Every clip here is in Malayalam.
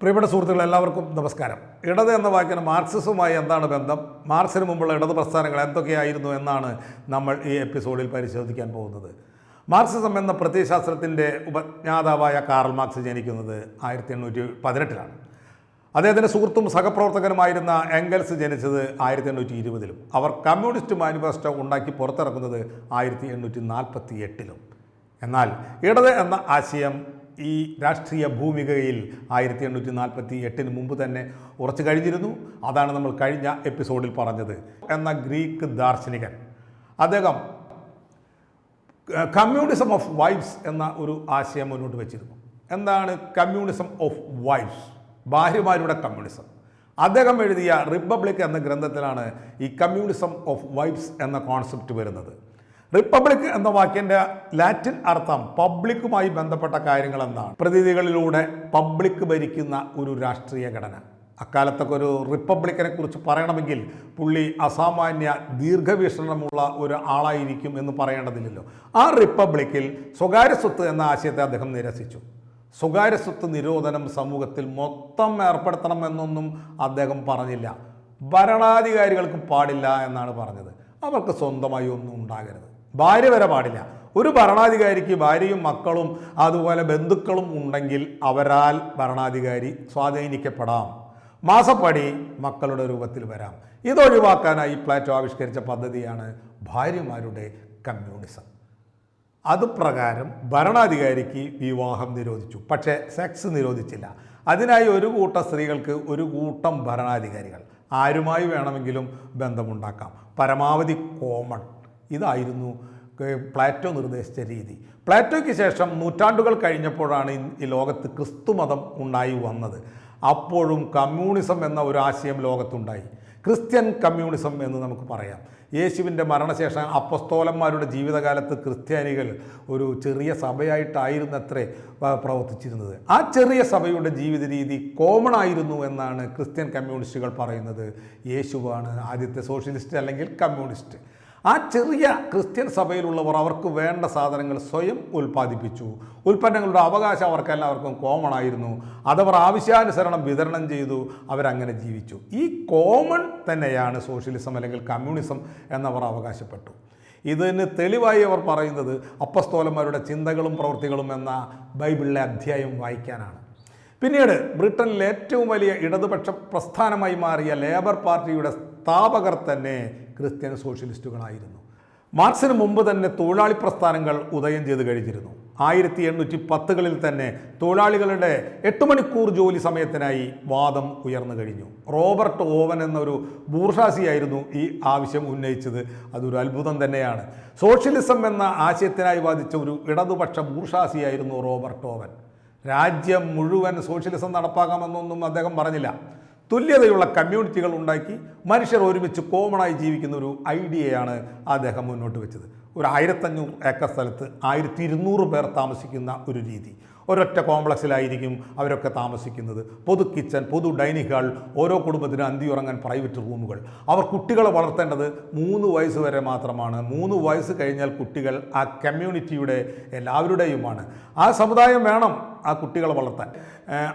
പ്രിയപ്പെട്ട സുഹൃത്തുക്കൾ എല്ലാവർക്കും നമസ്കാരം. ഇടത് എന്ന വാക്കിന് മാർക്സിസവുമായി എന്താണ് ബന്ധം? മാർക്സിന് മുമ്പുള്ള ഇടത് പ്രസ്ഥാനങ്ങൾ എന്തൊക്കെയായിരുന്നു എന്നാണ് നമ്മൾ ഈ എപ്പിസോഡിൽ പരിശോധിക്കാൻ പോകുന്നത്. മാർക്സിസം എന്ന പ്രത്യയശാസ്ത്രത്തിന്റെ ഉപജ്ഞാതാവായ കാറൽ മാർക്സ് ജനിക്കുന്നത് ആയിരത്തി എണ്ണൂറ്റി പതിനെട്ടിലാണ് അദ്ദേഹത്തിന്റെ സുഹൃത്തും സഹപ്രവർത്തകനുമായിരുന്ന എംഗൽസ് ജനിച്ചത് ആയിരത്തി എണ്ണൂറ്റി ഇരുപതിലും അവർ കമ്മ്യൂണിസ്റ്റ് മാനിഫെസ്റ്റോ ഉണ്ടാക്കി പുറത്തിറക്കുന്നത് ആയിരത്തി എണ്ണൂറ്റി നാൽപ്പത്തി എട്ടിലും എന്നാൽ ഇടത് എന്ന ആശയം ഈ രാഷ്ട്രീയ ഭൂമികയിൽ ആയിരത്തി എണ്ണൂറ്റി നാൽപ്പത്തി എട്ടിന് മുമ്പ് തന്നെ ഉറച്ചു കഴിഞ്ഞിരുന്നു. അതാണ് നമ്മൾ കഴിഞ്ഞ എപ്പിസോഡിൽ പറഞ്ഞത്. എന്ന ഗ്രീക്ക് ദാർശനികൻ. അദ്ദേഹം കമ്മ്യൂണിസം ഓഫ് വൈബ്സ് എന്ന ഒരു ആശയം മുന്നോട്ട് വെച്ചിരുന്നു. എന്താണ് കമ്മ്യൂണിസം ഓഫ് വൈബ്സ്? ഭാര്യമാരുടെ കമ്മ്യൂണിസം. അദ്ദേഹം എഴുതിയ റിപ്പബ്ലിക് എന്ന ഗ്രന്ഥത്തിലാണ് ഈ കമ്മ്യൂണിസം ഓഫ് വൈബ്സ് എന്ന കോൺസെപ്റ്റ് വരുന്നത്. റിപ്പബ്ലിക് എന്ന വാക്കിന്റെ ലാറ്റിൻ അർത്ഥം പബ്ലിക്കുമായി ബന്ധപ്പെട്ട കാര്യങ്ങൾ എന്നാണ് പ്രതിനിധികളിലൂടെ പബ്ലിക് ഭരിക്കുന്ന ഒരു രാഷ്ട്രീയ ഘടന. അക്കാലത്തൊക്കെ ഒരു റിപ്പബ്ലിക്കിനെ കുറിച്ച് പറയണമെങ്കിൽ പുള്ളി അസാമാന്യ ദീർഘവീക്ഷണമുള്ള ഒരു ആളായിരിക്കും എന്ന് പറയേണ്ടതില്ലല്ലോ. ആ റിപ്പബ്ലിക്കിൽ സ്വകാര്യ സ്വത്ത് എന്ന ആശയത്തെ അദ്ദേഹം നിരസിച്ചു. സ്വകാര്യ സ്വത്ത് നിരോധനം സമൂഹത്തിൽ മൊത്തം ഏർപ്പെടുത്തണമെന്നൊന്നും അദ്ദേഹം പറഞ്ഞില്ല. ഭരണാധികാരികൾക്ക് പാടില്ല എന്നാണ് പറഞ്ഞത്. അവർക്ക് സ്വന്തമായി ഒന്നും ഉണ്ടാകരുത്. ഭാര്യ വരെ പാടില്ല. ഒരു ഭരണാധികാരിക്ക് ഭാര്യയും മക്കളും അതുപോലെ ബന്ധുക്കളും ഉണ്ടെങ്കിൽ അവരാൽ ഭരണാധികാരി സ്വാധീനിക്കപ്പെടാം. മാസപ്പടി മക്കളുടെ രൂപത്തിൽ വരാം. ഇതൊഴിവാക്കാനായി പ്ലാറ്റോ ആവിഷ്കരിച്ച പദ്ധതിയാണ് ഭാര്യമാരുടെ കമ്മ്യൂണിസം. അതുപ്രകാരം ഭരണാധികാരിക്ക് വിവാഹം നിരോധിച്ചു. പക്ഷേ സെക്സ് നിരോധിച്ചില്ല. അതിനായി ഒരു കൂട്ടം സ്ത്രീകൾക്ക് ഒരു കൂട്ടം ഭരണാധികാരികൾ. ആരുമായി വേണമെങ്കിലും ബന്ധമുണ്ടാക്കാം. പരമാവധി കോമൺ ഇതായിരുന്നു പ്ലാറ്റോ നിർദ്ദേശിച്ച രീതി. പ്ലാറ്റോയ്ക്ക് ശേഷം നൂറ്റാണ്ടുകൾ കഴിഞ്ഞപ്പോഴാണ് ഈ ലോകത്ത് ക്രിസ്തുമതം ഉണ്ടായി വന്നത്. അപ്പോഴും കമ്മ്യൂണിസം എന്ന ഒരു ആശയം ലോകത്തുണ്ടായി. ക്രിസ്ത്യൻ കമ്മ്യൂണിസം എന്ന് നമുക്ക് പറയാം. യേശുവിന്റെ മരണശേഷം അപ്പസ്തോലന്മാരുടെ ജീവിതകാലത്ത് ക്രിസ്ത്യാനികൾ ഒരു ചെറിയ സഭയായിട്ടായിരുന്നത്രേ പ്രവർത്തിച്ചിരുന്നത്. ആ ചെറിയ സഭയുടെ ജീവിത രീതി കോമൺ ആയിരുന്നു എന്നാണ് ക്രിസ്ത്യൻ കമ്മ്യൂണിസ്റ്റുകൾ പറയുന്നത്. യേശുവാണ് ആദ്യത്തെ സോഷ്യലിസ്റ്റ് അല്ലെങ്കിൽ കമ്മ്യൂണിസ്റ്റ്. ആ ചെറിയ ക്രിസ്ത്യൻ സഭയിലുള്ളവർ അവർക്ക് വേണ്ട സാധനങ്ങൾ സ്വയം ഉൽപ്പാദിപ്പിച്ചു. ഉൽപ്പന്നങ്ങളുടെ അവകാശം അവർക്കെല്ലാവർക്കും കോമൺ ആയിരുന്നു. അതവർ ആവശ്യാനുസരണം വിതരണം ചെയ്തു. അവരങ്ങനെ ജീവിച്ചു. ഈ കോമൺ തന്നെയാണ് സോഷ്യലിസം അല്ലെങ്കിൽ കമ്മ്യൂണിസം എന്നവർ അവകാശപ്പെട്ടു. ഇതിന് തെളിവായി അവർ പറയുന്നത് അപ്പസ്തോലന്മാരുടെ ചിന്തകളും പ്രവൃത്തികളും എന്ന ബൈബിളിലെ അധ്യായം വായിക്കാനാണ്. പിന്നീട് ബ്രിട്ടനിലെ ഏറ്റവും വലിയ ഇടതുപക്ഷ പ്രസ്ഥാനമായി മാറിയ ലേബർ പാർട്ടിയുടെ സ്ഥാപകർ തന്നെ ക്രിസ്ത്യൻ സോഷ്യലിസ്റ്റുകളായിരുന്നു. മാർക്സിന് മുമ്പ് തന്നെ തൊഴിലാളി പ്രസ്ഥാനങ്ങൾ ഉദയം ചെയ്ത് കഴിഞ്ഞിരുന്നു. ആയിരത്തി എണ്ണൂറ്റി പത്തുകളിൽ തന്നെ തൊഴിലാളികളുടെ എട്ട് മണിക്കൂർ ജോലി സമയത്തിനായി വാദം ഉയർന്നു കഴിഞ്ഞു. റോബർട്ട് ഓവൻ എന്നൊരു ബൂർഷാസിയായിരുന്നു ഈ ആവശ്യം ഉന്നയിച്ചത്. അതൊരു അത്ഭുതം തന്നെയാണ്. സോഷ്യലിസം എന്ന ആശയത്തിനായി വാദിച്ച ഒരു ഇടതുപക്ഷ ബൂർഷാസിയായിരുന്നു റോബർട്ട് ഓവൻ. രാജ്യം മുഴുവൻ സോഷ്യലിസം നടപ്പാക്കാമെന്നൊന്നും അദ്ദേഹം പറഞ്ഞില്ല. തുല്യതയുള്ള കമ്മ്യൂണിറ്റികൾ ഉണ്ടാക്കി മനുഷ്യർ ഒരുമിച്ച് കോമണായി ജീവിക്കുന്ന ഒരു ഐഡിയയാണ് അദ്ദേഹം മുന്നോട്ട് വെച്ചത്. ഒരു ആയിരത്തഞ്ഞൂറ് ഏക്കർ സ്ഥലത്ത് ആയിരത്തി ഇരുന്നൂറ് പേർ താമസിക്കുന്ന ഒരു രീതി. ഒരൊറ്റ കോംപ്ലക്സിലായിരിക്കും അവരൊക്കെ താമസിക്കുന്നത്. പൊതു കിച്ചൺ പൊതു ഡൈനിങ് ഹാൾ ഓരോ കുടുംബത്തിനും അന്തി ഉറങ്ങാൻ പ്രൈവറ്റ് റൂമുകൾ. അവർ കുട്ടികളെ വളർത്തേണ്ടത് മൂന്ന് വയസ്സ് വരെ മാത്രമാണ്. മൂന്ന് വയസ്സ് കഴിഞ്ഞാൽ കുട്ടികൾ ആ കമ്മ്യൂണിറ്റിയുടെ എല്ലാവരുടെയുമാണ്. ആ സമുദായം വേണം. ആ കുട്ടികളെ വളർത്താൻ.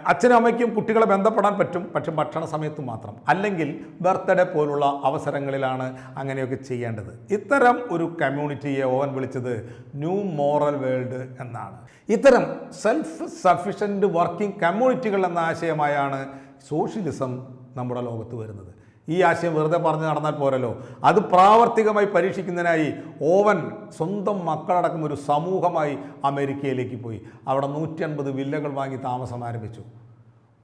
അച്ഛനും അമ്മയ്ക്കും കുട്ടികളെ ബന്ധപ്പെടാൻ പറ്റും പക്ഷെ ഭക്ഷണ സമയത്ത് മാത്രം. അല്ലെങ്കിൽ ബർത്ത്ഡേ പോലുള്ള അവസരങ്ങളിലാണ് അങ്ങനെയൊക്കെ ചെയ്യേണ്ടത്. ഇത്തരം ഒരു കമ്മ്യൂണിറ്റിയെ ഓവൻ വിളിച്ചത് ന്യൂ മോറൽ വേൾഡ് എന്നാണ്. ഇത്തരം സെൽഫ് സഫിഷ്യന്റ് വർക്കിംഗ് കമ്മ്യൂണിറ്റികൾ എന്ന ആശയമായാണ് സോഷ്യലിസം നമ്മുടെ ലോകത്ത് വരുന്നത്. ഈ ആശയം വെറുതെ പറഞ്ഞ് നടന്നാൽ പോരല്ലോ. അത് പ്രാവർത്തികമായി പരീക്ഷിക്കുന്നതിനായി ഓവൻ സ്വന്തം മക്കളടക്കം ഒരു സമൂഹമായി അമേരിക്കയിലേക്ക് പോയി. അവിടെ നൂറ്റി അൻപത് വില്ലകൾ വാങ്ങി താമസം ആരംഭിച്ചു.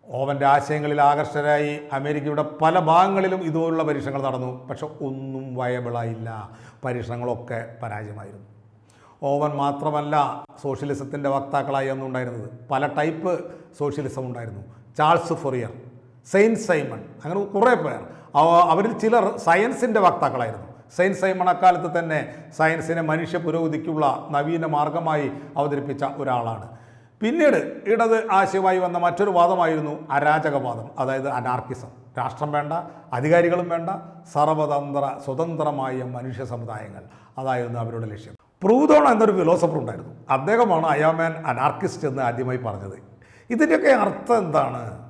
ഓവന്റെ ആശയങ്ങളിൽ ആകർഷകരായി അമേരിക്കയുടെ പല ഭാഗങ്ങളിലും ഇതുപോലുള്ള പരീക്ഷണങ്ങൾ നടന്നു. പക്ഷെ ഒന്നും വയബിളായില്ല. പരീക്ഷണങ്ങളൊക്കെ പരാജയമായിരുന്നു. ഓവൻ മാത്രമല്ല സോഷ്യലിസത്തിന്റെ വക്താക്കളായി അന്നുണ്ടായിരുന്നത്. പല ടൈപ്പ് സോഷ്യലിസം ഉണ്ടായിരുന്നു. Charles Fourier. Saint Simon. അങ്ങനെ കുറേ പേർ. അവരിൽ ചിലർ സയൻസിന്റെ വക്താക്കളായിരുന്നു. സെയിന്റ് സൈമൺ അക്കാലത്ത് തന്നെ സയൻസിനെ മനുഷ്യ പുരോഗതിക്കുള്ള നവീന മാർഗമായി അവതരിപ്പിച്ച ഒരാളാണ്. പിന്നീട് ഇടത് ആശയമായി വന്ന മറ്റൊരു വാദമായിരുന്നു അരാജകവാദം അതായത് അനാർക്കിസം. രാഷ്ട്രം വേണ്ട അധികാരികളും വേണ്ട സർവതന്ത്ര സ്വതന്ത്രമായ മനുഷ്യ സമുദായങ്ങൾ. അതായിരുന്നു അവരുടെ ലക്ഷ്യം. പ്രൂതോൺ എന്നൊരു ഫിലോസഫർ ഉണ്ടായിരുന്നു. അദ്ദേഹമാണ് അയാമാൻ അനാർക്കിസ്റ്റ് എന്ന് ആദ്യമായി പറഞ്ഞത്. ഇതിന്റെയൊക്കെ അർത്ഥം എന്താണ്?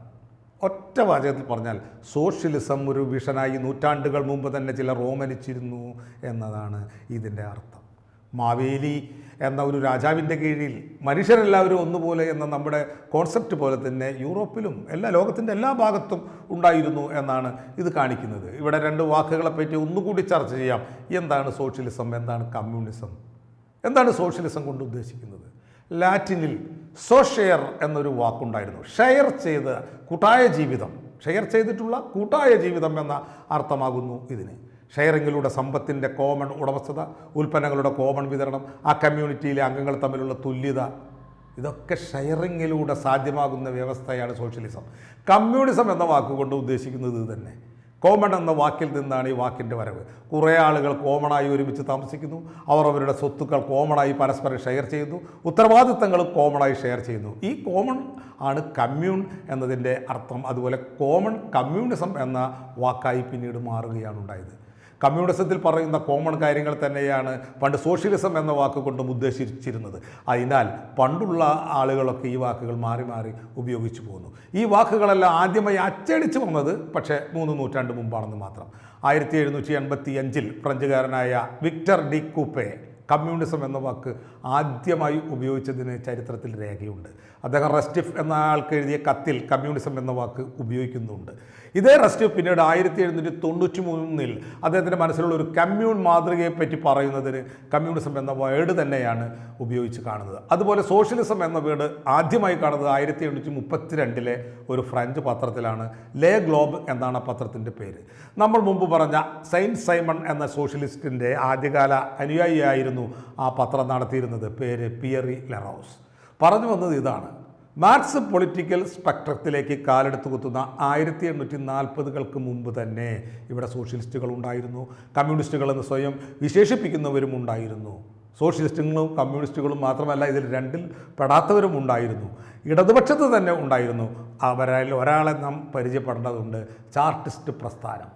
ഒറ്റ വാചകത്തിൽ പറഞ്ഞാൽ സോഷ്യലിസം ഒരു വിഷനായി നൂറ്റാണ്ടുകൾ മുമ്പ് തന്നെ ചില റോമനിച്ചിരുന്നു എന്നതാണ് ഇതിന്റെ അർത്ഥം. മാവേലി എന്ന ഒരു രാജാവിന്റെ കീഴിൽ മനുഷ്യരെല്ലാവരും ഒന്നുപോലെ എന്ന നമ്മുടെ കോൺസെപ്റ്റ് പോലെ തന്നെ യൂറോപ്പിലും എല്ലാ ലോകത്തിന്റെ എല്ലാ ഭാഗത്തും ഉണ്ടായിരുന്നു എന്നാണ് ഇത് കാണിക്കുന്നത്. ഇവിടെ രണ്ട് വാക്കുകളെ പറ്റി ഒന്നുകൂടി ചർച്ച ചെയ്യാം. എന്താണ് സോഷ്യലിസം? എന്താണ് കമ്മ്യൂണിസം? എന്താണ് സോഷ്യലിസം കൊണ്ട് ഉദ്ദേശിക്കുന്നത്? ലാറ്റിനിൽ സോ ഷെയർ എന്നൊരു വാക്കുണ്ടായിരുന്നു. ഷെയർ ചെയ്ത് കൂട്ടായ ജീവിതം. ഷെയർ ചെയ്തിട്ടുള്ള കൂട്ടായ ജീവിതം എന്ന അർത്ഥമാകുന്നു ഇതിന്. ഷെയറിങ്ങിലൂടെ സമ്പത്തിന്റെ കോമൺ ഉടമസ്ഥത ഉൽപ്പന്നങ്ങളുടെ കോമൺ വിതരണം ആ കമ്മ്യൂണിറ്റിയിലെ അംഗങ്ങൾ തമ്മിലുള്ള തുല്യത ഇതൊക്കെ ഷെയറിങ്ങിലൂടെ സാധ്യമാകുന്ന വ്യവസ്ഥയാണ് സോഷ്യലിസം കമ്മ്യൂണിസം എന്ന വാക്കുകൊണ്ട് ഉദ്ദേശിക്കുന്നത് തന്നെ. കോമൺ എന്ന വാക്കിൽ നിന്നാണ് ഈ വാക്കിന്റെ വരവ്. കുറേ ആളുകൾ കോമണായി ഒരുമിച്ച് താമസിക്കുന്നു. അവർ അവരുടെ സ്വത്തുക്കൾ കോമണായി പരസ്പരം ഷെയർ ചെയ്യുന്നു. ഉത്തരവാദിത്തങ്ങൾ കോമണായി ഷെയർ ചെയ്യുന്നു. ഈ കോമൺ ആണ് കമ്മ്യൂൺ എന്നതിന്റെ അർത്ഥം. അതുപോലെ കോമൺ കമ്മ്യൂണിസം എന്ന വാക്കായി പിന്നീട് മാറുകയാണ് ഉണ്ടായത്. കമ്മ്യൂണിസത്തിൽ പറയുന്ന കോമൺ കാര്യങ്ങൾ തന്നെയാണ് പണ്ട് സോഷ്യലിസം എന്ന വാക്ക് കൊണ്ടും ഉദ്ദേശിച്ചിരുന്നത്. അതിനാൽ പണ്ടുള്ള ആളുകളൊക്കെ ഈ വാക്കുകൾ മാറി മാറി ഉപയോഗിച്ചു പോകുന്നു ഈ വാക്കുകളെല്ലാം ആദ്യമായി അച്ചടിച്ചു വന്നത് പക്ഷേ മൂന്ന് നൂറ്റാണ്ട് മുമ്പാണെന്ന് മാത്രം. ആയിരത്തി എഴുന്നൂറ്റി എൺപത്തി അഞ്ചിൽ ഫ്രഞ്ചുകാരനായ വിക്ടർ ഡി കൂപ്പെ കമ്മ്യൂണിസം എന്ന വാക്ക് ആദ്യമായി ഉപയോഗിച്ചതിന് ചരിത്രത്തിൽ രേഖയുണ്ട്. അദ്ദേഹം റെസ്റ്റിഫ് എന്ന ആൾക്ക് എഴുതിയ കത്തിൽ കമ്മ്യൂണിസം എന്ന വാക്ക് ഉപയോഗിക്കുന്നുണ്ട്. ഇതേ റസ്റ്റ് പിന്നീട് ആയിരത്തി എഴുന്നൂറ്റി തൊണ്ണൂറ്റി മൂന്നിൽ അദ്ദേഹത്തിന്റെ മനസ്സിലുള്ള ഒരു കമ്മ്യൂൺ മാതൃകയെ പറ്റി പറയുന്നതിന് കമ്മ്യൂണിസം എന്ന വേർഡ് തന്നെയാണ് ഉപയോഗിച്ച് കാണുന്നത്. അതുപോലെ സോഷ്യലിസം എന്ന വേർഡ് ആദ്യമായി കാണുന്നത് ആയിരത്തി എണ്ണൂറ്റി മുപ്പത്തിരണ്ടിലെ ഒരു ഫ്രഞ്ച് പത്രത്തിലാണ്. ലേ ഗ്ലോബ് എന്നാണ് ആ പത്രത്തിന്റെ പേര്. നമ്മൾ മുമ്പ് പറഞ്ഞ സെയിന്റ് സൈമൺ എന്ന സോഷ്യലിസ്റ്റിന്റെ ആദ്യകാല അനുയായിയായിരുന്നു ആ പത്രം നടത്തിയിരുന്നത്. പേര് പിയറി ലെറോസ്. പറഞ്ഞു വന്നത് ഇതാണ്. മാർക്സ് പൊളിറ്റിക്കൽ സ്പെക്ട്രത്തിലേക്ക് കാലെടുത്ത് കുത്തുന്ന ആയിരത്തി എണ്ണൂറ്റി നാൽപ്പതുകൾക്ക് മുമ്പ് തന്നെ ഇവിടെ സോഷ്യലിസ്റ്റുകൾ ഉണ്ടായിരുന്നു. കമ്മ്യൂണിസ്റ്റുകൾ എന്ന് സ്വയം വിശേഷിപ്പിക്കുന്നവരും ഉണ്ടായിരുന്നു. സോഷ്യലിസ്റ്റുകളും കമ്മ്യൂണിസ്റ്റുകളും മാത്രമല്ല ഇതിൽ രണ്ടിൽ പെടാത്തവരും ഉണ്ടായിരുന്നു. ഇടതുപക്ഷത്ത് തന്നെ ഉണ്ടായിരുന്നു. അവരിൽ ഒരാളെ നാം പരിചയപ്പെടേണ്ടതുണ്ട് ചാർട്ടിസ്റ്റ് പ്രസ്ഥാനം.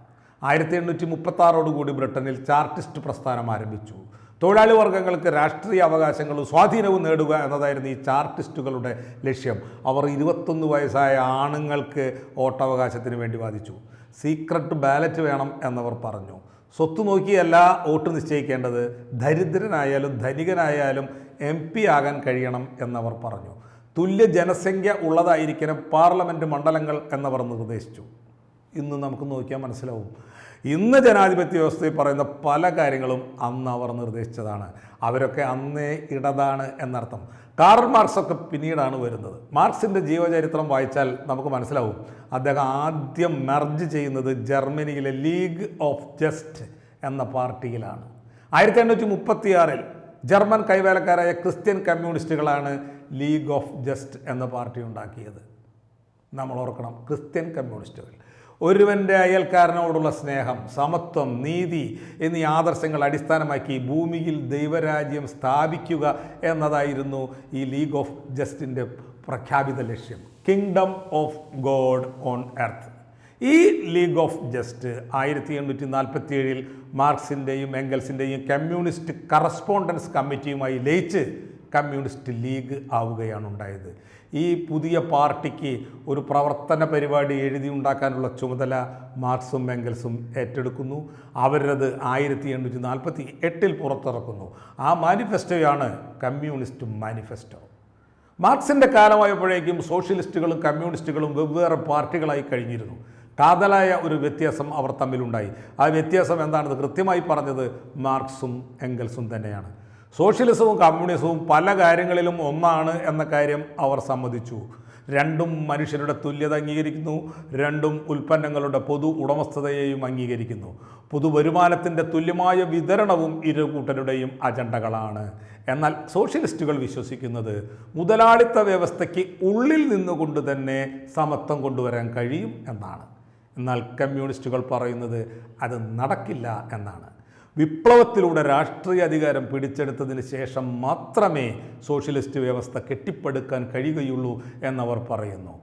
ആയിരത്തി എണ്ണൂറ്റി മുപ്പത്താറോടുകൂടി ബ്രിട്ടനിൽ ചാർട്ടിസ്റ്റ് പ്രസ്ഥാനം ആരംഭിച്ചു. തൊഴിലാളി വർഗങ്ങൾക്ക് രാഷ്ട്രീയ അവകാശങ്ങളും സ്വാധീനവും നേടുക എന്നതായിരുന്നു ഈ ചാർട്ടിസ്റ്റുകളുടെ ലക്ഷ്യം. അവർ ഇരുപത്തൊന്ന് വയസ്സായ ആണുങ്ങൾക്ക് വോട്ടവകാശത്തിന് വേണ്ടി വാദിച്ചു. സീക്രട്ട് ബാലറ്റ് വേണം എന്നവർ പറഞ്ഞു. സ്വത്ത് നോക്കിയല്ല വോട്ട് നിശ്ചയിക്കേണ്ടത്. ദരിദ്രനായാലും ധനികനായാലും എം പി ആകാൻ കഴിയണം എന്നവർ പറഞ്ഞു. തുല്യ ജനസംഖ്യ ഉള്ളതായിരിക്കണം പാർലമെന്റ് മണ്ഡലങ്ങൾ എന്നവർ നിർദ്ദേശിച്ചു. ഇന്ന് നമുക്ക് നോക്കിയാൽ മനസ്സിലാവും. ഇന്ന് ജനാധിപത്യ വ്യവസ്ഥയിൽ പറയുന്ന പല കാര്യങ്ങളും അന്ന് അവർ നിർദ്ദേശിച്ചതാണ്. അവരൊക്കെ അന്നേ ഇടതാണ് എന്നർത്ഥം. കാർൾ മാർക്സ് ഒക്കെ പിന്നീടാണ് വരുന്നത്. മാർക്സിന്റെ ജീവചരിത്രം വായിച്ചാൽ നമുക്ക് മനസ്സിലാവും. അദ്ദേഹം ആദ്യം മെർജ് ചെയ്യുന്നത് ജർമ്മനിയിലെ ലീഗ് ഓഫ് ജസ്റ്റ് എന്ന പാർട്ടിയിലാണ്. ആയിരത്തി എണ്ണൂറ്റി മുപ്പത്തിയാറിൽ ജർമ്മൻ കൈവേലക്കാരായ ക്രിസ്ത്യൻ കമ്മ്യൂണിസ്റ്റുകളാണ് ലീഗ് ഓഫ് ജസ്റ്റ് എന്ന പാർട്ടി ഉണ്ടാക്കിയത്. നമ്മൾ ഓർക്കണം ക്രിസ്ത്യൻ കമ്മ്യൂണിസ്റ്റുകൾ. ഒരുവന്റെ അയൽക്കാരനോടുള്ള സ്നേഹം സമത്വം നീതി എന്നീ ആദർശങ്ങൾ അടിസ്ഥാനമാക്കി ഭൂമിയിൽ ദൈവരാജ്യം സ്ഥാപിക്കുക എന്നതായിരുന്നു ഈ ലീഗ് ഓഫ് ജസ്റ്റിന്റെ പ്രഖ്യാപിത ലക്ഷ്യം. Kingdom of God on earth ഈ ലീഗ് ഓഫ് ജസ്റ്റ് ആയിരത്തി എണ്ണൂറ്റി നാൽപ്പത്തി ഏഴിൽ മാർക്സിന്റെയും എംഗൽസിന്റെയും കമ്മ്യൂണിസ്റ്റ് കറസ്പോണ്ടൻസ് കമ്മിറ്റിയുമായി ലയിച്ച് കമ്മ്യൂണിസ്റ്റ് ലീഗ് ആവുകയാണ് ഉണ്ടായത്. ഈ പുതിയ പാർട്ടിക്ക് ഒരു പ്രവർത്തന പരിപാടി എഴുതി ഉണ്ടാക്കാനുള്ള ചുമതല മാർക്സും മെങ്കൽസും ഏറ്റെടുക്കുന്നു. അവരത് ആയിരത്തി എണ്ണൂറ്റി നാൽപ്പത്തി എട്ടിൽ പുറത്തിറക്കുന്നു. ആ മാനിഫെസ്റ്റോയാണ് കമ്മ്യൂണിസ്റ്റ് മാനിഫെസ്റ്റോ. മാർക്സിന്റെ കാലമായപ്പോഴേക്കും സോഷ്യലിസ്റ്റുകളും കമ്മ്യൂണിസ്റ്റുകളും വെവ്വേറെ പാർട്ടികളായി കഴിഞ്ഞിരുന്നു. കാതലായ ഒരു വ്യത്യാസം അവർ തമ്മിലുണ്ടായി. ആ വ്യത്യാസം എന്താണെന്ന് കൃത്യമായി പറഞ്ഞത് മാർക്സും എംഗൽസും തന്നെയാണ്. സോഷ്യലിസവും കമ്മ്യൂണിസവും പല കാര്യങ്ങളിലും ഒന്നാണ് എന്ന കാര്യം അവർ സമ്മതിച്ചു. രണ്ടും മനുഷ്യരുടെ തുല്യത അംഗീകരിക്കുന്നു രണ്ടും ഉൽപ്പന്നങ്ങളുടെ പൊതു ഉടമസ്ഥതയെയും അംഗീകരിക്കുന്നു. പൊതുവരുമാനത്തിന്റെ തുല്യമായ വിതരണവും ഇരു കൂട്ടരുടെയും അജണ്ടകളാണ്. എന്നാൽ സോഷ്യലിസ്റ്റുകൾ വിശ്വസിക്കുന്നത് മുതലാളിത്ത വ്യവസ്ഥയ്ക്ക് ഉള്ളിൽ നിന്നുകൊണ്ട് തന്നെ സമത്വം കൊണ്ടുവരാൻ കഴിയും എന്നാണ്. എന്നാൽ കമ്മ്യൂണിസ്റ്റുകൾ പറയുന്നത് അത് നടക്കില്ല എന്നാണ്. വിപ്ലവത്തിലൂടെ രാഷ്ട്രീയ അധികാരം പിടിച്ചെടുത്തതിന് ശേഷം മാത്രമേ സോഷ്യലിസ്റ്റ് വ്യവസ്ഥ കെട്ടിപ്പടുക്കാൻ കഴിയുകയുള്ളൂ എന്നവർ പറയുന്നു.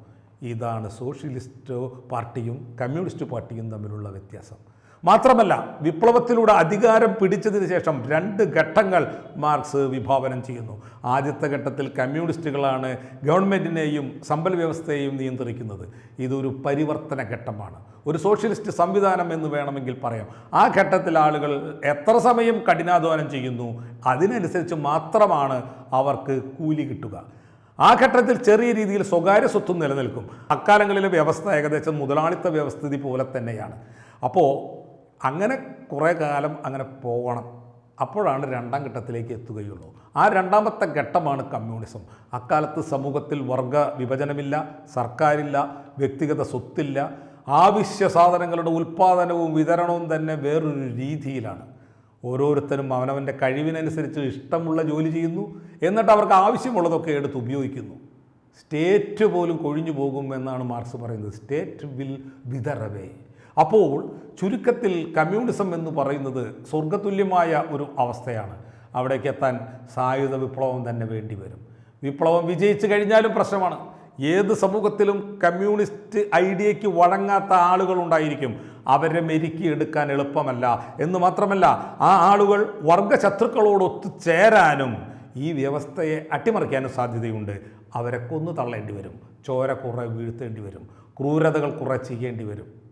ഇതാണ് സോഷ്യലിസ്റ്റ് പാർട്ടിയും കമ്മ്യൂണിസ്റ്റ് പാർട്ടിയും തമ്മിലുള്ള വ്യത്യാസം. മാത്രമല്ല വിപ്ലവത്തിലൂടെ അധികാരം പിടിച്ചതിന് ശേഷം രണ്ട് ഘട്ടങ്ങൾ മാർക്സ് വിഭാവനം ചെയ്യുന്നു. ആദ്യത്തെ ഘട്ടത്തിൽ കമ്മ്യൂണിസ്റ്റുകളാണ് ഗവൺമെന്റിനെയും സമ്പൽ വ്യവസ്ഥയെയും നിയന്ത്രിക്കുന്നത്. ഇതൊരു പരിവർത്തന ഘട്ടമാണ്. ഒരു സോഷ്യലിസ്റ്റ് സംവിധാനം എന്ന് വേണമെങ്കിൽ പറയാം. ആ ഘട്ടത്തിൽ ആളുകൾ എത്ര സമയം കഠിനാധ്വാനം ചെയ്യുന്നു അതിനനുസരിച്ച് മാത്രമാണ് അവർക്ക് കൂലി കിട്ടുക. ആ ഘട്ടത്തിൽ ചെറിയ രീതിയിൽ സ്വകാര്യ സ്വത്തും നിലനിൽക്കും. അക്കാലങ്ങളിലെ വ്യവസ്ഥ ഏകദേശം മുതലാളിത്ത വ്യവസ്ഥിതി പോലെ തന്നെയാണ്. അപ്പോൾ അങ്ങനെ കുറേ കാലം അങ്ങനെ പോകണം. അപ്പോഴാണ് രണ്ടാം ഘട്ടത്തിലേക്ക് എത്തുകയുള്ളൂ. ആ രണ്ടാമത്തെ ഘട്ടമാണ് കമ്മ്യൂണിസം. അക്കാലത്ത് സമൂഹത്തിൽ വർഗ വിഭജനമില്ല സർക്കാരില്ല വ്യക്തിഗത സ്വത്തില്ല. ആവശ്യ സാധനങ്ങളുടെ ഉൽപ്പാദനവും വിതരണവും തന്നെ വേറൊരു രീതിയിലാണ്. ഓരോരുത്തരും അവനവന്റെ കഴിവിനനുസരിച്ച് ഇഷ്ടമുള്ള ജോലി ചെയ്യുന്നു. എന്നിട്ട് അവർക്ക് ആവശ്യമുള്ളതൊക്കെ എടുത്ത് ഉപയോഗിക്കുന്നു. സ്റ്റേറ്റ് പോലും കൊഴിഞ്ഞു പോകും എന്നാണ് മാർക്സ് പറയുന്നത്. State will wither away. അപ്പോൾ ചുരുക്കത്തിൽ കമ്മ്യൂണിസം എന്ന് പറയുന്നത് സ്വർഗതുല്യമായ ഒരു അവസ്ഥയാണ്. അവിടേക്ക് എത്താൻ സായുധ വിപ്ലവം തന്നെ വേണ്ടി വരും. വിപ്ലവം വിജയിച്ചു കഴിഞ്ഞാലും പ്രശ്നമാണ്. ഏത് സമൂഹത്തിലും കമ്മ്യൂണിസ്റ്റ് ഐഡിയയ്ക്ക് വഴങ്ങാത്ത ആളുകളുണ്ടായിരിക്കും അവരെ മെരുക്കിയെടുക്കാൻ എളുപ്പമല്ല. എന്ന് മാത്രമല്ല ആ ആളുകൾ വർഗശത്രുക്കളോട് ഒത്തുചേരാനും ഈ വ്യവസ്ഥയെ അട്ടിമറിക്കാനും സാധ്യതയുണ്ട്. അവരെ കൊന്നു തള്ളേണ്ടി വരും. ചോര കുറെ വീഴ്ത്തേണ്ടി വരും. ക്രൂരതകൾ കുറെ ചെയ്യേണ്ടി വരും.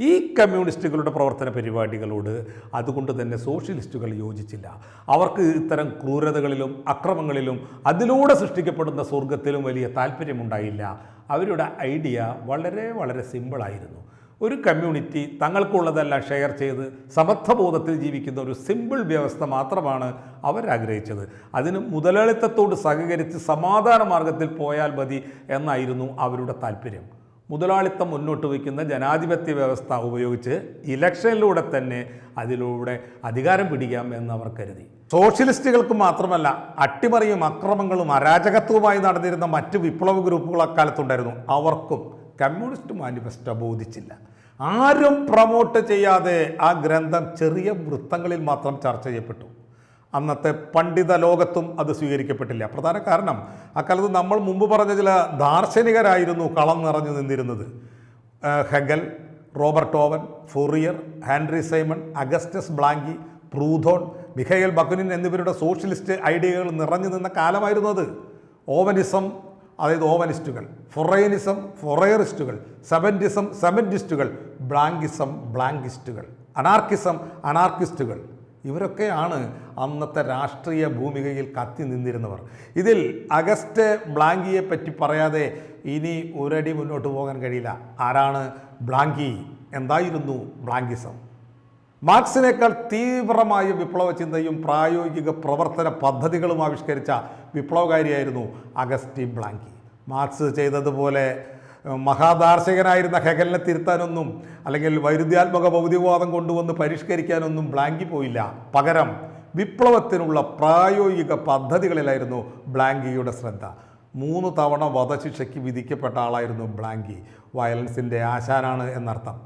ഈ കമ്മ്യൂണിസ്റ്റുകളുടെ പ്രവർത്തന പരിപാടികളോട് അതുകൊണ്ട് തന്നെ സോഷ്യലിസ്റ്റുകൾ യോജിച്ചില്ല. അവർക്ക് ഇത്തരം ക്രൂരതകളിലും അക്രമങ്ങളിലും അതിലൂടെ സൃഷ്ടിക്കപ്പെടുന്ന സ്വർഗത്തിലും വലിയ താല്പര്യമുണ്ടായില്ല. അവരുടെ ഐഡിയ വളരെ വളരെ സിമ്പിളായിരുന്നു. ഒരു കമ്മ്യൂണിറ്റി തങ്ങൾക്കുള്ളതെല്ലാം ഷെയർ ചെയ്ത് സമത്വബോധത്തിൽ ജീവിക്കുന്ന ഒരു സിമ്പിൾ വ്യവസ്ഥ മാത്രമാണ് അവരാഗ്രഹിച്ചത് അതിന് മുതലാളിത്തത്തോട് സഹകരിച്ച് സമാധാന മാർഗത്തിൽ പോയാൽ മതി എന്നായിരുന്നു അവരുടെ താല്പര്യം. മുതലാളിത്തം മുന്നോട്ട് വയ്ക്കുന്ന ജനാധിപത്യ വ്യവസ്ഥ ഉപയോഗിച്ച് ഇലക്ഷനിലൂടെ തന്നെ അതിലൂടെ അധികാരം പിടിക്കാം എന്ന് അവർ കരുതി. സോഷ്യലിസ്റ്റുകൾക്ക് മാത്രമല്ല അട്ടിമറിയും അക്രമങ്ങളും അരാജകത്വവുമായി നടന്നിരുന്ന മറ്റ് വിപ്ലവ ഗ്രൂപ്പുകൾ അക്കാലത്തുണ്ടായിരുന്നു. അവർക്കും കമ്മ്യൂണിസ്റ്റ് മാനിഫെസ്റ്റോ ബോധിച്ചില്ല. ആരും പ്രൊമോട്ട് ചെയ്യാതെ ആ ഗ്രന്ഥം ചെറിയ വൃത്തങ്ങളിൽ മാത്രം ചർച്ച ചെയ്യപ്പെട്ടു. അന്നത്തെ പണ്ഡിത ലോകത്തും അത് സ്വീകരിക്കപ്പെട്ടില്ല. പ്രധാന കാരണം അക്കാലത്ത് നമ്മൾ മുമ്പ് പറഞ്ഞ ചില ദാർശനികരായിരുന്നു കളം നിറഞ്ഞു നിന്നിരുന്നത്. Hegel Robert Owen Fourier Henri Simon Augustus Blanqui Proudhon Mikhail Bakunin എന്നിവരുടെ സോഷ്യലിസ്റ്റ് ഐഡിയകൾ നിറഞ്ഞു നിന്ന കാലമായിരുന്നു അത്. ഓവനിസം അതായത് ഓവനിസ്റ്റുകൾ. ഫൊറൈനിസം ഫൊറയറിസ്റ്റുകൾ. സെവന്റിസം സെവന്റിസ്റ്റുകൾ. ബ്ലാങ്കിസം ബ്ലാങ്കിസ്റ്റുകൾ. അനാർക്കിസം അനാർക്കിസ്റ്റുകൾ. ഇവരൊക്കെയാണ് അന്നത്തെ രാഷ്ട്രീയ ഭൂമികയിൽ കത്തി നിന്നിരുന്നവർ. ഇതിൽ അഗസ്റ്റ് ബ്ലാങ്കിയെ പറ്റി പറയാതെ ഇനി ഒരടി മുന്നോട്ട് പോകാൻ കഴിയില്ല. ആരാണ് ബ്ലാങ്കി? എന്തായിരുന്നു ബ്ലാങ്കിസം? മാർക്സിനേക്കാൾ തീവ്രമായ വിപ്ലവ ചിന്തയും പ്രായോഗിക പ്രവർത്തന പദ്ധതികളും ആവിഷ്കരിച്ച വിപ്ലവകാരിയായിരുന്നു അഗസ്റ്റി ബ്ലാങ്കി. മാർക്സ് ചെയ്തതുപോലെ മഹാദാർശകനായിരുന്ന ഹെഗലിനെ തിരുത്താനൊന്നും അല്ലെങ്കിൽ വൈരുദ്ധ്യാത്മക ഭൗതികവാദം കൊണ്ടുവന്ന് പരിഷ്കരിക്കാനൊന്നും ബ്ലാങ്കി പോയില്ല. പകരം വിപ്ലവത്തിനുള്ള പ്രായോഗിക പദ്ധതികളിലായിരുന്നു ബ്ലാങ്കിയുടെ ശ്രദ്ധ. മൂന്ന് തവണ വധശിക്ഷയ്ക്ക് വിധിക്കപ്പെട്ട ആളായിരുന്നു ബ്ലാങ്കി. വയലൻസിന്റെ ആശാനാണ് എന്നർത്ഥം.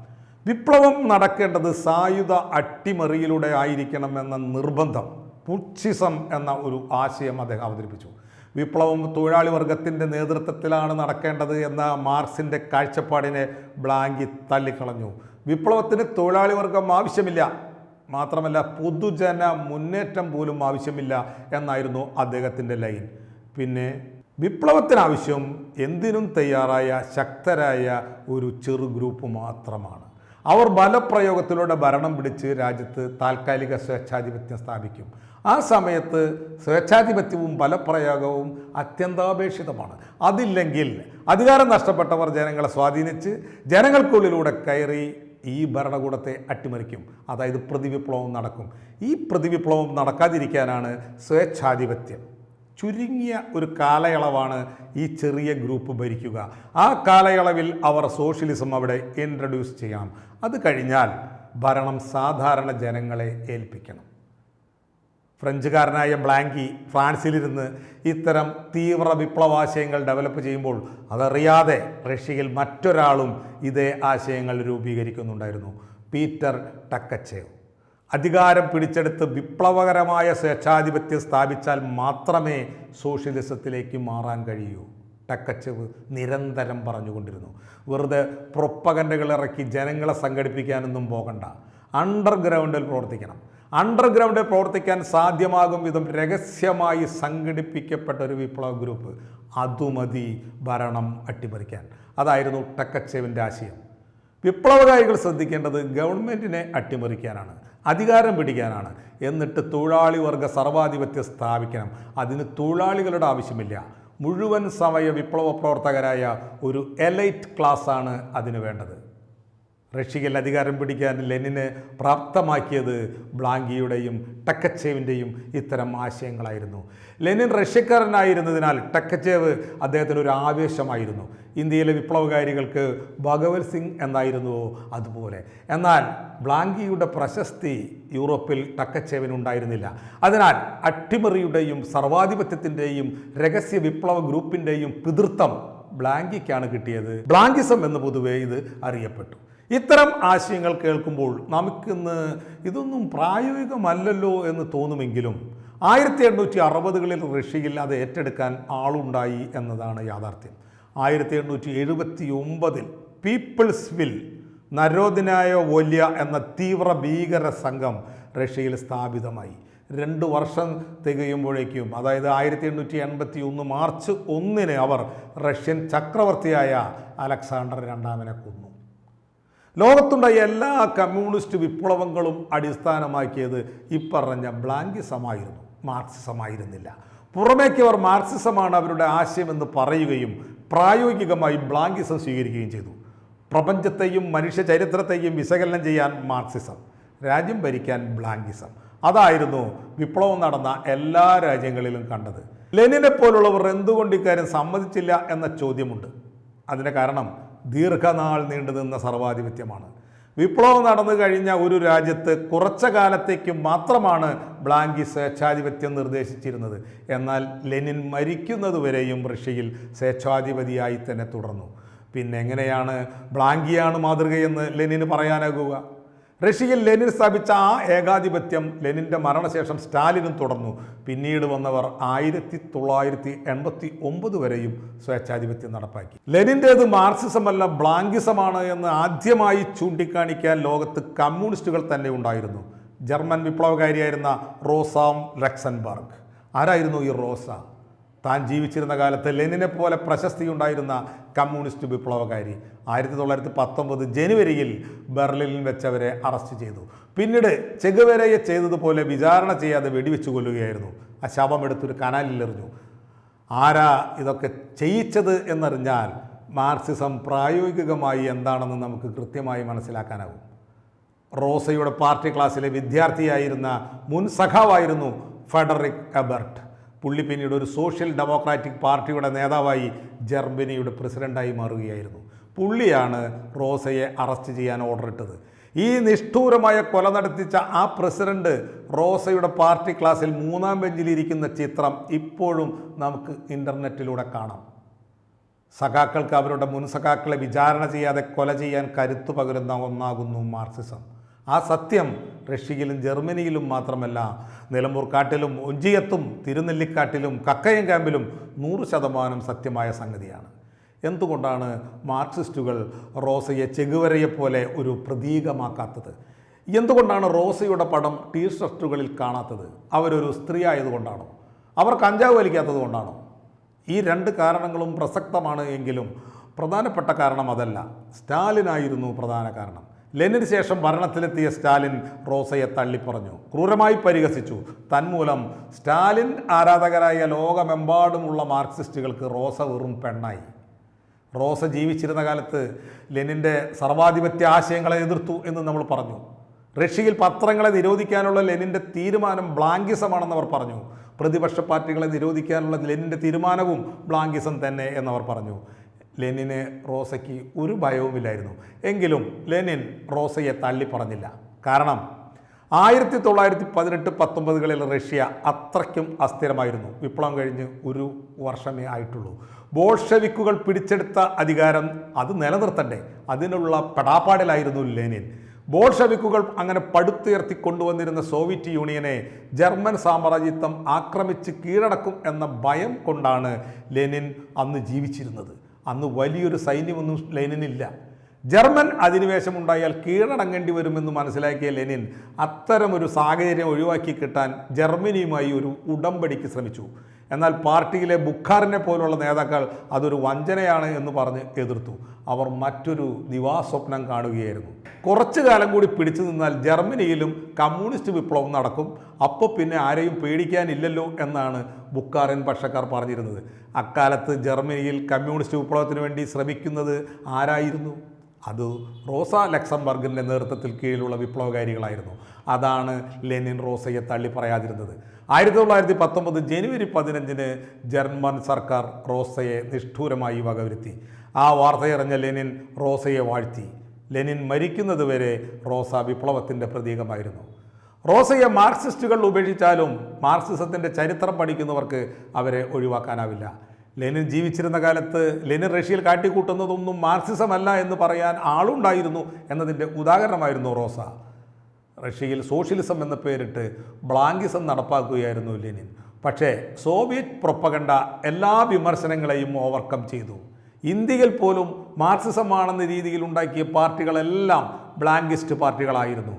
വിപ്ലവം നടക്കേണ്ടത് സായുധ അട്ടിമറിയിലൂടെ ആയിരിക്കണം എന്ന നിർബന്ധം പുച്ഛിസം എന്ന ഒരു ആശയം അദ്ദേഹം അവതരിപ്പിച്ചു. വിപ്ലവം തൊഴിലാളി വർഗത്തിന്റെ നേതൃത്വത്തിലാണ് നടക്കേണ്ടത് എന്ന മാർക്സിന്റെ കാഴ്ചപ്പാടിനെ ബ്ലാങ്കി തള്ളിക്കളഞ്ഞു. വിപ്ലവത്തിന് തൊഴിലാളി വർഗം ആവശ്യമില്ല. മാത്രമല്ല പൊതുജന മുന്നേറ്റം പോലും ആവശ്യമില്ല എന്നായിരുന്നു അദ്ദേഹത്തിന്റെ ലൈൻ. പിന്നെ വിപ്ലവത്തിനാവശ്യം എന്തിനും തയ്യാറായ ശക്തരായ ഒരു ചെറു ഗ്രൂപ്പ് മാത്രമാണ്. അവർ ബലപ്രയോഗത്തിലൂടെ ഭരണം പിടിച്ച് രാജ്യത്ത് താൽക്കാലിക സ്വേച്ഛാധിപത്യം സ്ഥാപിക്കും. ആ സമയത്ത് സ്വേച്ഛാധിപത്യവും ബലപ്രയോഗവും അത്യന്താപേക്ഷിതമാണ്. അതില്ലെങ്കിൽ അധികാരം നഷ്ടപ്പെട്ടവർ ജനങ്ങളെ സ്വാധീനിച്ച് ജനങ്ങൾക്കുള്ളിലൂടെ കയറി ഈ ഭരണകൂടത്തെ അട്ടിമറിക്കും. അതായത് പ്രതിവിപ്ലവം നടക്കും. ഈ പ്രതിവിപ്ലവം നടക്കാതിരിക്കാനാണ് സ്വേച്ഛാധിപത്യം. ചുരുങ്ങിയ ഒരു കാലയളവാണ് ഈ ചെറിയ ഗ്രൂപ്പ് ഭരിക്കുക. ആ കാലയളവിൽ അവർ സോഷ്യലിസം അവിടെ ഇൻട്രൊഡ്യൂസ് ചെയ്യാം. അത് കഴിഞ്ഞാൽ ഭരണം സാധാരണ ജനങ്ങളെ ഏൽപ്പിക്കണം. ഫ്രഞ്ചുകാരനായ ബ്ലാങ്കി ഫ്രാൻസിലിരുന്ന് ഇത്തരം തീവ്ര വിപ്ലവാശയങ്ങൾ ഡെവലപ്പ് ചെയ്യുമ്പോൾ അതറിയാതെ റഷ്യയിൽ മറ്റൊരാളും ഇതേ ആശയങ്ങൾ രൂപീകരിക്കുന്നുണ്ടായിരുന്നു. പീറ്റർ ടക്കച്ചേവ്. അധികാരം പിടിച്ചെടുത്ത് വിപ്ലവകരമായ സ്വേച്ഛാധിപത്യം സ്ഥാപിച്ചാൽ മാത്രമേ സോഷ്യലിസത്തിലേക്ക് മാറാൻ കഴിയൂ. ടക്കച്ചവ് നിരന്തരം പറഞ്ഞുകൊണ്ടിരുന്നു. വെറുതെ പ്രൊപ്പകന്റകൾ ഇറക്കി ജനങ്ങളെ സംഘടിപ്പിക്കാനൊന്നും പോകണ്ട. അണ്ടർഗ്രൗണ്ടിൽ പ്രവർത്തിക്കണം. അണ്ടർഗ്രൗണ്ടിൽ പ്രവർത്തിക്കാൻ സാധ്യമാകും വിധം രഹസ്യമായി സംഘടിപ്പിക്കപ്പെട്ട ഒരു വിപ്ലവ ഗ്രൂപ്പ്. അതുമതി ഭരണം അട്ടിമറിക്കാൻ. അതായിരുന്നു ടക്കച്ചേവിന്റെ ആശയം. വിപ്ലവകാരികൾ ശ്രദ്ധിക്കേണ്ടത് ഗവൺമെന്റിനെ അട്ടിമറിക്കാനാണ് അധികാരം പിടിക്കാനാണ്. എന്നിട്ട് തൊഴിലാളി വർഗ സർവാധിപത്യം സ്ഥാപിക്കണം. അതിന് തൊഴിലാളികളുടെ ആവശ്യമില്ല. മുഴുവൻ സമയ വിപ്ലവ പ്രവർത്തകരായ ഒരു എലൈറ്റ് ക്ലാസ്സാണ് അതിന് വേണ്ടത്. റഷ്യയിൽ അധികാരം പിടിക്കാൻ ലെനിന് പ്രാപ്തമാക്കിയത് ബ്ലാങ്കിയുടെയും ടക്കച്ചേവിന്റെയും ഇത്തരം ആശയങ്ങളായിരുന്നു. ലെനിൻ റഷ്യക്കാരനായിരുന്നതിനാൽ ടക്കച്ചേവ് അദ്ദേഹത്തിന് ഒരു ആവേശമായിരുന്നു. ഇന്ത്യയിലെ വിപ്ലവകാരികൾക്ക് ഭഗവത് സിംഗ് എന്നായിരുന്നുവോ അതുപോലെ. എന്നാൽ ബ്ലാങ്കിയുടെ പ്രശസ്തി യൂറോപ്പിൽ ടക്കച്ചേവിന് ഉണ്ടായിരുന്നില്ല അതിനാൽ അട്ടിമറിയുടെയും സർവാധിപത്യത്തിന്റെയും രഹസ്യ വിപ്ലവ ഗ്രൂപ്പിന്റെയും പിതൃത്വം ബ്ലാങ്കിക്കാണ് കിട്ടിയത്. ബ്ലാങ്കിസം എന്ന് പൊതുവേ ഇത് അറിയപ്പെട്ടു. ഇത്തരം ആശയങ്ങൾ കേൾക്കുമ്പോൾ നമുക്കിന്ന് ഇതൊന്നും പ്രായോഗികമല്ലല്ലോ എന്ന് തോന്നുമെങ്കിലും ആയിരത്തി എണ്ണൂറ്റി അറുപതുകളിൽ റഷ്യയിൽ അത് ഏറ്റെടുക്കാൻ ആളുണ്ടായി എന്നതാണ് യാഥാർത്ഥ്യം. ആയിരത്തി എണ്ണൂറ്റി എഴുപത്തി ഒമ്പതിൽ പീപ്പിൾസ് വിൽ നരോദിനായ വല്യ എന്ന തീവ്ര ഭീകര സംഘം റഷ്യയിൽ സ്ഥാപിതമായി. രണ്ട് വർഷം തികയുമ്പോഴേക്കും അതായത് ആയിരത്തി എണ്ണൂറ്റി എൺപത്തി ഒന്ന് മാർച്ച് ഒന്നിന് അവർ റഷ്യൻ ചക്രവർത്തിയായ അലക്സാണ്ടർ രണ്ടാമനെ കൊന്നു. ലോകത്തുണ്ടായ എല്ലാ കമ്മ്യൂണിസ്റ്റ് വിപ്ലവങ്ങളും അടിസ്ഥാനമാക്കിയത് ഇപ്പറഞ്ഞ ബ്ലാങ്കിസമായിരുന്നു മാർക്സിസമായിരുന്നില്ല. പുറമേക്ക് അവർ മാർക്സിസമാണ് അവരുടെ ആശയമെന്ന് പറയുകയും പ്രായോഗികമായി ബ്ലാങ്കിസം സ്വീകരിക്കുകയും ചെയ്തു. പ്രപഞ്ചത്തെയും മനുഷ്യ ചരിത്രത്തെയും വിശകലനം ചെയ്യാൻ മാർക്സിസം രാജ്യം ഭരിക്കാൻ ബ്ലാങ്കിസം. അതായിരുന്നു വിപ്ലവം നടന്ന എല്ലാ രാജ്യങ്ങളിലും കണ്ടത്. ലെനിനെ പോലുള്ളവർ എന്തുകൊണ്ട് ഇക്കാര്യം സമ്മതിച്ചില്ല എന്ന ചോദ്യമുണ്ട്. അതിന് കാരണം ദീർഘനാൾ നീണ്ടുനിന്ന സർവാധിപത്യമാണ്. വിപ്ലവം നടന്നു കഴിഞ്ഞ ഒരു രാജ്യത്ത് കുറച്ച കാലത്തേക്ക് മാത്രമാണ് ബ്ലാങ്കി സ്വേച്ഛാധിപത്യം നിർദ്ദേശിച്ചിരുന്നത്. എന്നാൽ ലെനിൻ മരിക്കുന്നതുവരെയും റഷ്യയിൽ സ്വേച്ഛാധിപതിയായി തന്നെ തുടർന്നു. പിന്നെ എങ്ങനെയാണ് ബ്ലാങ്കിയാണ് മാതൃകയെന്ന് ലെനിന് പറയാനാകുക? റഷ്യയിൽ ലെനിൻ സ്ഥാപിച്ച ആ ഏകാധിപത്യം ലെനിന്റെ മരണശേഷം സ്റ്റാലിനും തുടർന്നു. പിന്നീട് വന്നവർ ആയിരത്തി തൊള്ളായിരത്തി എൺപത്തി ഒമ്പത് വരെയും സ്വേച്ഛാധിപത്യം നടപ്പാക്കി. ലെനിന്റേത് മാർക്സിസമല്ല ബ്ലാങ്കിസമാണ് എന്ന് ആദ്യമായി ചൂണ്ടിക്കാണിക്കാൻ ലോകത്ത് കമ്മ്യൂണിസ്റ്റുകൾ തന്നെ ഉണ്ടായിരുന്നു. ജർമ്മൻ വിപ്ലവകാരിയായിരുന്ന റോസാം ലക്സൻബർഗ് ആരായിരുന്നു ഈ റോസ? താൻ ജീവിച്ചിരുന്ന കാലത്ത് ലെനിനെ പോലെ പ്രശസ്തി ഉണ്ടായിരുന്ന കമ്മ്യൂണിസ്റ്റ് വിപ്ലവകാരി. ആയിരത്തി തൊള്ളായിരത്തി പത്തൊമ്പത് ജനുവരിയിൽ ബെർലിനിൽ വെച്ചവരെ അറസ്റ്റ് ചെയ്തു. പിന്നീട് ചെകുവരയെ ചെയ്തതുപോലെ വിചാരണ ചെയ്യാതെ വെടിവെച്ച് കൊല്ലുകയായിരുന്നു ആ ശവമെടുത്തൊരു കനാലിൽ എറിഞ്ഞു. ആരാ ഇതൊക്കെ ചെയ്യിച്ചത് എന്നറിഞ്ഞാൽ മാർക്സിസം പ്രായോഗികമായി എന്താണെന്ന് നമുക്ക് കൃത്യമായി മനസ്സിലാക്കാനാവും റോസയുടെ പാർട്ടി ക്ലാസ്സിലെ വിദ്യാർത്ഥിയായിരുന്ന മുൻ സഖാവായിരുന്നു ഫെഡറിക് എബർട്ട്. പുള്ളി പിന്നീട് ഒരു സോഷ്യൽ ഡെമോക്രാറ്റിക് പാർട്ടിയുടെ നേതാവായി ജർമ്മനിയുടെ പ്രസിഡന്റായി മാറുകയായിരുന്നു. പുള്ളിയാണ് റോസയെ അറസ്റ്റ് ചെയ്യാൻ ഓർഡർ ഇട്ടത്. ഈ നിഷ്ഠൂരമായ കൊല നടത്തിച്ച ആ പ്രസിഡന്റ് റോസയുടെ പാർട്ടി ക്ലാസ്സിൽ മൂന്നാം ബെഞ്ചിലിരിക്കുന്ന ചിത്രം ഇപ്പോഴും നമുക്ക് ഇന്റർനെറ്റിലൂടെ കാണാം. സഖാക്കൾക്ക് അവരുടെ മുൻ സഖാക്കളെ വിചാരണ ചെയ്യാതെ കൊല ചെയ്യാൻ കരുത്തു പകരുന്ന ഒന്നാകുന്നു മാർക്സിസം ആ സത്യം റഷ്യയിലും ജർമ്മനിയിലും മാത്രമല്ല നിലമ്പൂർക്കാട്ടിലും ഒഞ്ചിയത്തും തിരുനെല്ലിക്കാട്ടിലും കക്കയം ക്യാമ്പിലും നൂറ് ശതമാനം സത്യമായ സംഗതിയാണ്. എന്തുകൊണ്ടാണ് മാർക്സിസ്റ്റുകൾ റോസയെ ചെകുവരയെപ്പോലെ ഒരു പ്രതീകമാക്കാത്തത്? എന്തുകൊണ്ടാണ് റോസയുടെ പടം ടീ ഷർട്ടുകളിൽ കാണാത്തത്? അവരൊരു സ്ത്രീ ആയതുകൊണ്ടാണോ അവർ കഞ്ചാവ് വലിക്കാത്തത് കൊണ്ടാണോ? ഈ രണ്ട് കാരണങ്ങളും പ്രസക്തമാണ് എങ്കിലും പ്രധാനപ്പെട്ട കാരണം അതല്ല. സ്റ്റാലിനായിരുന്നു പ്രധാന കാരണം. ലെനിന് ശേഷം ഭരണത്തിലെത്തിയ സ്റ്റാലിൻ റോസയെ തള്ളിപ്പറഞ്ഞു. ക്രൂരമായി പരിഹസിച്ചു. തന്മൂലം സ്റ്റാലിൻ ആരാധകരായ ലോകമെമ്പാടുമുള്ള മാർക്സിസ്റ്റുകൾക്ക് റോസ വെറും പെണ്ണായി. റോസ ജീവിച്ചിരുന്ന കാലത്ത് ലെനിന്റെ സർവാധിപത്യ ആശയങ്ങളെ എതിർത്തു എന്ന് നമ്മൾ പറഞ്ഞു. റഷ്യയിൽ പത്രങ്ങളെ നിരോധിക്കാനുള്ള ലെനിന്റെ തീരുമാനം ബ്ലാങ്കിസമാണെന്ന് അവർ പറഞ്ഞു. പ്രതിപക്ഷ പാർട്ടികളെ നിരോധിക്കാനുള്ള ലെനിന്റെ തീരുമാനവും ബ്ലാങ്കിസം തന്നെ എന്നവർ പറഞ്ഞു. ലെനിന് റോസയ്ക്ക് ഒരു ഭയവുമില്ലായിരുന്നു. എങ്കിലും ലെനിൻ റോസയെ തള്ളിപ്പറഞ്ഞില്ല കാരണം ആയിരത്തി തൊള്ളായിരത്തി പതിനെട്ട് പത്തൊമ്പതുകളിൽ റഷ്യ അത്രയ്ക്കും അസ്ഥിരമായിരുന്നു. വിപ്ലവം കഴിഞ്ഞ് ഒരു വർഷമേ ആയിട്ടുള്ളൂ. ബോൾഷവിക്കുകൾ പിടിച്ചെടുത്ത അധികാരം അത് നിലനിർത്തണ്ടേ? അതിനുള്ള പെടാപ്പാടിലായിരുന്നു ലെനിൻ. ബോൾഷവിക്കുകൾ അങ്ങനെ പടുത്തുയർത്തി കൊണ്ടുവന്നിരുന്ന സോവിയറ്റ് യൂണിയനെ ജർമ്മൻ സാമ്രാജ്യത്വം ആക്രമിച്ച് കീഴടക്കും എന്ന ഭയം കൊണ്ടാണ് ലെനിൻ അന്ന് ജീവിച്ചിരുന്നത്. അന്ന് വലിയൊരു സൈന്യമൊന്നും ലെനിനില്ല. ജർമ്മൻ അധിനിവേശം ഉണ്ടായാൽ കീഴടങ്ങേണ്ടി വരുമെന്ന് മനസ്സിലാക്കിയ ലെനിൻ അത്തരമൊരു സാഹചര്യം ഒഴിവാക്കി കിട്ടാൻ ജർമ്മനിയുമായി ഒരു ഉടമ്പടിക്ക് ശ്രമിച്ചു. എന്നാൽ പാർട്ടിയിലെ ബുഖാറിനെ പോലുള്ള നേതാക്കൾ അതൊരു വഞ്ചനയാണ് എന്ന് പറഞ്ഞ് എതിർത്തു. അവർ മറ്റൊരു ദിവാസ്വപ്നം കാണുകയായിരുന്നു. കുറച്ചു കാലം കൂടി പിടിച്ചു നിന്നാൽ ജർമ്മനിയിലും കമ്മ്യൂണിസ്റ്റ് വിപ്ലവം നടക്കും. അപ്പോൾ പിന്നെ ആരെയും പേടിക്കാനില്ലല്ലോ എന്നാണ് ബുക്കാറിൻ പക്ഷക്കാർ പറഞ്ഞിരുന്നത്. അക്കാലത്ത് ജർമ്മനിയിൽ കമ്മ്യൂണിസ്റ്റ് വിപ്ലവത്തിന് വേണ്ടി ശ്രമിക്കുന്നത് ആരായിരുന്നു? അത് റോസ ലക്സംബർഗിന്റെ നേതൃത്വത്തിൽ കീഴിലുള്ള വിപ്ലവകാരികളായിരുന്നു. അതാണ് ലെനിൻ റോസയെ തള്ളി പറയാതിരുന്നത് ആയിരത്തി തൊള്ളായിരത്തി പത്തൊമ്പത് ജനുവരി പതിനഞ്ചിന് ജർമ്മൻ സർക്കാർ റോസയെ നിഷ്ഠൂരമായി വകവരുത്തി. ആ വാർത്തയറിഞ്ഞ ലെനിൻ റോസയെ വാഴ്ത്തി. ലെനിൻ മരിക്കുന്നതുവരെ റോസ വിപ്ലവത്തിന്റെ പ്രതീകമായിരുന്നു. റോസയെ മാർക്സിസ്റ്റുകൾ ഉപേക്ഷിച്ചാലും മാർക്സിസത്തിന്റെ ചരിത്രം പഠിക്കുന്നവർക്ക് അവരെ ഒഴിവാക്കാനാവില്ല. ലെനിൻ ജീവിച്ചിരുന്ന കാലത്ത് ലെനിൻ റഷ്യയിൽ കാട്ടിക്കൂട്ടുന്നതൊന്നും മാർക്സിസമല്ല എന്ന് പറയാൻ ആളുണ്ടായിരുന്നു എന്നതിന്റെ ഉദാഹരണമായിരുന്നു റോസ. റഷ്യയിൽ സോഷ്യലിസം എന്ന പേരിട്ട് ബ്ലാങ്കിസം നടപ്പാക്കുകയായിരുന്നു ലെനിൻ. പക്ഷേ സോവിയറ്റ് പ്രൊപ്പകണ്ട എല്ലാ വിമർശനങ്ങളെയും ഓവർകം ചെയ്തു. ഇന്ത്യയിൽ പോലും മാർക്സിസമാണെന്ന രീതിയിൽ ഉണ്ടാക്കിയ പാർട്ടികളെല്ലാം ബ്ലാങ്കിസ്റ്റ് പാർട്ടികളായിരുന്നു.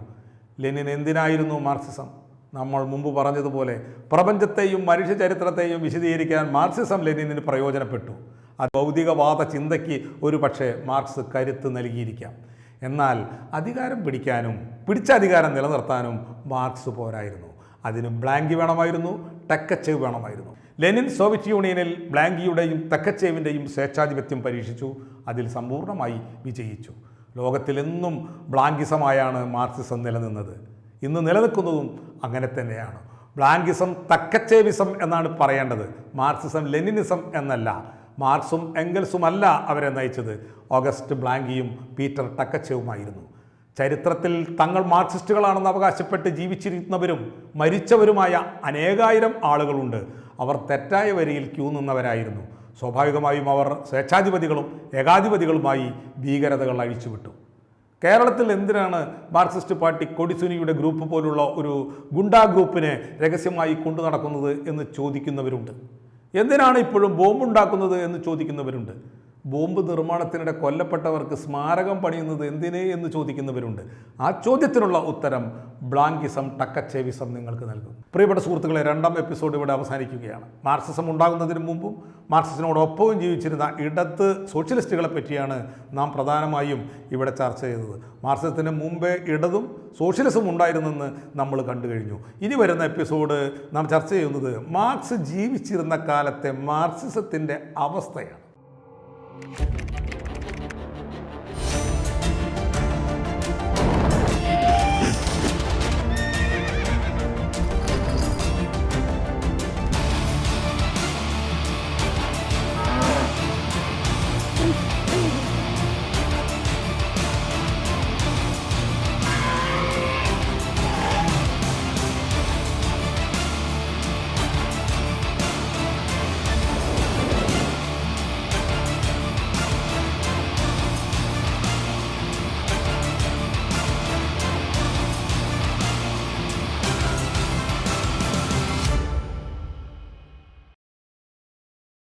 ലെനിൻ എന്തിനായിരുന്നു മാർക്സിസം? നമ്മൾ മുമ്പ് പറഞ്ഞതുപോലെ പ്രപഞ്ചത്തെയും മനുഷ്യ ചരിത്രത്തെയും വിശദീകരിക്കാൻ മാർക്സിസം ലെനിനിന് പ്രയോജനപ്പെട്ടു. അത് ഭൗതികവാദ ചിന്തയ്ക്ക് ഒരു പക്ഷേ മാർക്സ് കരുത്ത് നൽകിയിരിക്കാം. എന്നാൽ അധികാരം പിടിക്കാനും പിടിച്ച അധികാരം നിലനിർത്താനും മാർക്സ് പോരായിരുന്നു. അതിന് ബ്ലാങ്കി വേണമായിരുന്നു ടക്കച്ചേവ് വേണമായിരുന്നു. ലെനിൻ സോവിയറ്റ് യൂണിയനിൽ ബ്ലാങ്കിയുടെയും തെക്കച്ചേവിന്റെയും സ്വേച്ഛാധിപത്യം പരീക്ഷിച്ചു അതിൽ സമ്പൂർണമായി വിജയിച്ചു. ലോകത്തിലെന്നും ബ്ലാങ്കിസമായാണ് മാർക്സിസം നിലനിന്നത്. ഇന്ന് നിലനിൽക്കുന്നതും അങ്ങനെ തന്നെയാണ്. ബ്ലാങ്കിസം തക്കച്ചേവിസം എന്നാണ് പറയേണ്ടത്. മാർക്സിസം ലെനിനിസം എന്നല്ല. മാർക്സും എംഗൽസുമല്ല അവരെ നയിച്ചത്. ഓഗസ്റ്റ് ബ്ലാങ്കിയും പീറ്റർ ടക്കച്ചവുമായിരുന്നു ചരിത്രത്തിൽ തങ്ങൾ മാർക്സിസ്റ്റുകളാണെന്ന് അവകാശപ്പെട്ട് ജീവിച്ചിരുന്നവരും മരിച്ചവരുമായ അനേകായിരം ആളുകളുണ്ട്. അവർ തെറ്റായ വരിയിൽ ക്യൂ നിന്നവരായിരുന്നു. സ്വാഭാവികമായും അവർ സ്വേച്ഛാധിപതികളും ഏകാധിപതികളുമായി ഭീകരതകൾ അഴിച്ചുവിട്ടു. കേരളത്തിൽ എന്തിനാണ് മാർക്സിസ്റ്റ് പാർട്ടി കൊടിസുനിയുടെ ഗ്രൂപ്പ് പോലുള്ള ഒരു ഗുണ്ടാ ഗ്രൂപ്പിനെ രഹസ്യമായി കൊണ്ടു നടക്കുന്നത് എന്ന് ചോദിക്കുന്നവരുണ്ട്. എന്തിനാണ് ഇപ്പോഴും ബോംബുണ്ടാക്കുന്നത് എന്ന് ചോദിക്കുന്നവരുണ്ട്. ബോംബ് നിർമ്മാണത്തിനിടെ കൊല്ലപ്പെട്ടവർക്ക് സ്മാരകം പണിയുന്നത് എന്തിനെ എന്ന് ചോദിക്കുന്നവരുണ്ട്. ആ ചോദ്യത്തിനുള്ള ഉത്തരം ബ്ലാങ്കിസം ടക്കച്ചേവിസം നിങ്ങൾക്ക് നൽകും. പ്രിയപ്പെട്ട സുഹൃത്തുക്കളെ രണ്ടാം എപ്പിസോഡ് ഇവിടെ അവസാനിക്കുകയാണ്. മാർക്സിസം ഉണ്ടാകുന്നതിന് മുമ്പും മാർക്സിസിനോടൊപ്പവും ജീവിച്ചിരുന്ന ഇടത്ത് സോഷ്യലിസ്റ്റുകളെ പറ്റിയാണ് നാം പ്രധാനമായും ഇവിടെ ചർച്ച ചെയ്തത്. മാർക്സിസത്തിന് മുമ്പേ ഇടതും സോഷ്യലിസം ഉണ്ടായിരുന്നെന്ന് നമ്മൾ കണ്ടു കഴിഞ്ഞു. ഇനി വരുന്ന എപ്പിസോഡ് നാം ചർച്ച ചെയ്യുന്നത് മാർക്സ് ജീവിച്ചിരുന്ന കാലത്തെ മാർക്സിസത്തിന്റെ അവസ്ഥയാണ്. Thank you.